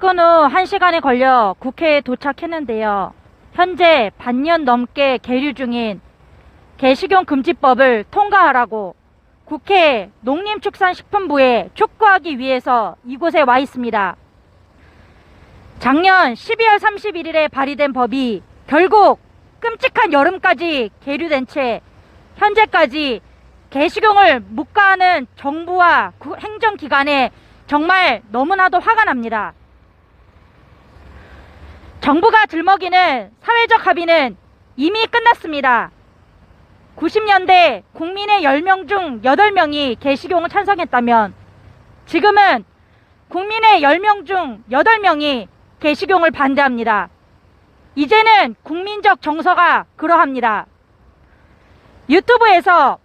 퇴근 후 1시간이 걸려 국회에 도착했는데요. 현재 반년 넘게 계류 중인 개식용 금지법을 통과하라고 국회 농림축산식품부에 촉구하기 위해서 이곳에 와 있습니다. 작년 12월 31일에 발의된 법이 결국 끔찍한 여름까지 계류된 채 현재까지 개식용을 묵과하는 정부와 구- 행정기관에 정말 너무나도 화가 납니다. 정부가 들먹이는 사회적 합의는 이미 끝났습니다. 90년대 국민의 10명 중 8명이 개식용을 찬성했다면 지금은 국민의 10명 중 8명이 개식용을 반대합니다. 이제는 국민적 정서가 그러합니다. 유튜브에서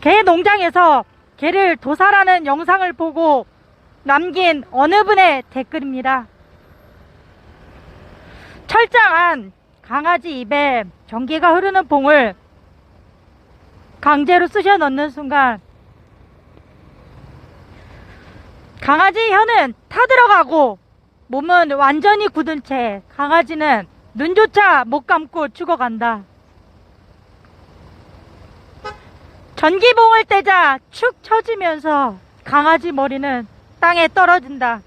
개 농장에서 개를 도살하는 영상을 보고 남긴 어느 분의 댓글입니다. 철장한 강아지 입에 전기가 흐르는 봉을 강제로 쑤셔 넣는 순간 강아지 혀는 타들어가고 몸은 완전히 굳은 채 강아지는 눈조차 못 감고 죽어간다. 전기봉을 떼자 축 처지면서 강아지 머리는 땅에 떨어진다.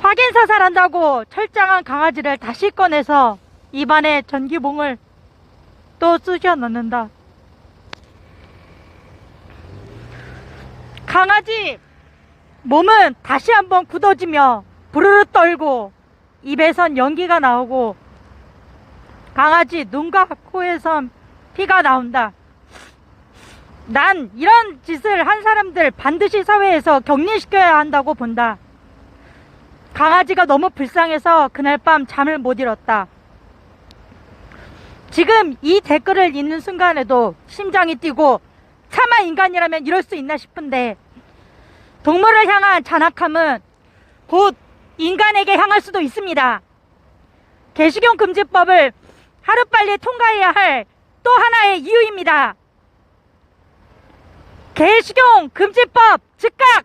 확인 사살한다고 철장한 강아지를 다시 꺼내서 입안에 전기봉을 또 쑤셔 넣는다. 강아지 몸은 다시 한번 굳어지며 부르르 떨고 입에선 연기가 나오고 강아지 눈과 코에선 피가 나온다. 난 이런 짓을 한 사람들 반드시 사회에서 격리시켜야 한다고 본다. 강아지가 너무 불쌍해서 그날 밤 잠을 못 잃었다. 지금 이 댓글을 읽는 순간에도 심장이 뛰고 차마 인간이라면 이럴 수 있나 싶은데 동물을 향한 잔악함은 곧 인간에게 향할 수도 있습니다. 개식용 금지법을 하루빨리 통과해야 할 또 하나의 이유입니다. 개식용 금지법 즉각